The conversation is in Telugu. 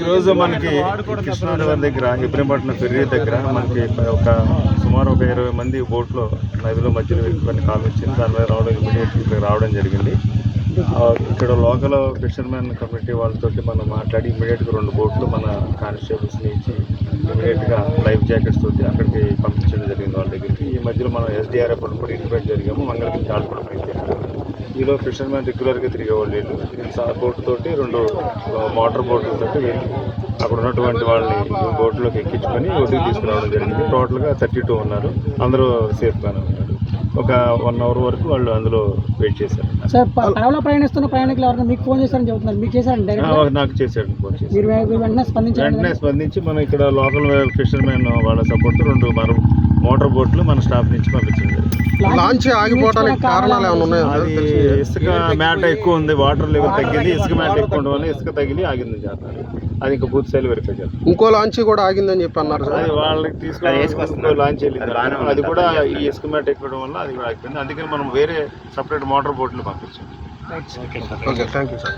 ఈరోజు మనకి కృష్ణానగర్ దగ్గర ఇబ్రహీంపట్నం ఫెర్రీ దగ్గర మనకి ఒక సుమారు ఒక ఇరవై మంది బోట్లో నదిలో మధ్యలో వెళ్ళిపోయిన కాలు వచ్చింది. దాని మీద రావడం ఇమీడియట్గా ఇక్కడ రావడం జరిగింది. ఇక్కడ లోకల్ ఫిషర్మెన్ కమిటీ వాళ్ళతోటి మనం మాట్లాడి ఇమీడియట్గా రెండు బోట్లు మన కానిస్టేబుల్స్ని ఇచ్చి ఇమీడియట్గా లైఫ్ జాకెట్స్ తోటి అక్కడికి పంపించడం జరిగింది. మధ్యలో మనం ఎస్డిఆర్ఎఫ్ కూడా ఇన్వైట్ జరిగాము. మంగళగిరి వాళ్ళు కూడా బయలుదేరారు ఈలో ఫిషర్మెన్ రెగ్యులర్గా తిరిగేవాళ్ళు వీళ్ళు బోట్ తోటి రెండు మోటార్ బోట్ల తోటి వెళ్ళి అక్కడ ఉన్నటువంటి వాళ్ళని బోట్లోకి ఎక్కించుకొని ఒడ్డుకి తీసుకురావడం జరిగింది. టోటల్గా థర్టీ టూ ఉన్నారు. అందరూ సేఫ్గానే ఉన్నారు. ఒక వన్ అవర్ వరకు వాళ్ళు అందులో వెయిట్ చేశారు. సార్ పడవలో ప్రయాణిస్తున్న ప్రయాణికులు ఎవరైనా మీకు ఫోన్ చేశారని చెబుతున్నారు. మీకు చేశారండి డైరెక్ట్ నాకు చేశాడు ఫోన్ మీరు వెంటనే స్పందించారు వెంటనే స్పందించి మనం ఇక్కడ లోకల్ ఫిషర్మెన్ వాళ్ళ సపోర్ట్ రెండు మన మోటార్ బోట్లు మన స్టాఫ్ నుంచి పంపించడం లాంచ్ ఆగిపోవడానికి కారణాలు ఏమైనా ఉన్నాయా? అది ఇసుక మేట ఎక్కువ ఉంది వాటర్ లెవెల్ తగ్గింది ఇసుక మేట ఎక్కువ ఉండడం వల్ల ఇసుక తగిలి ఆగింది చేస్తారు అది ఇంకా పూర్తి స్థాయిలో వెరిఫై చేస్తాం ఇంకో లాంచ్ కూడా ఆగిందని చెప్పి అన్నారు సార్. అది వాళ్ళకి తీసుకుని లాంచ్ వెళ్ళింది. అది కూడా ఈ ఇసుక మేట ఎక్కడం వల్ల అది కూడా ఆగిపోయింది. అందుకని మనం వేరే సపరేట్ మోటార్ బోట్లు పంపించాం. Okay thank you sir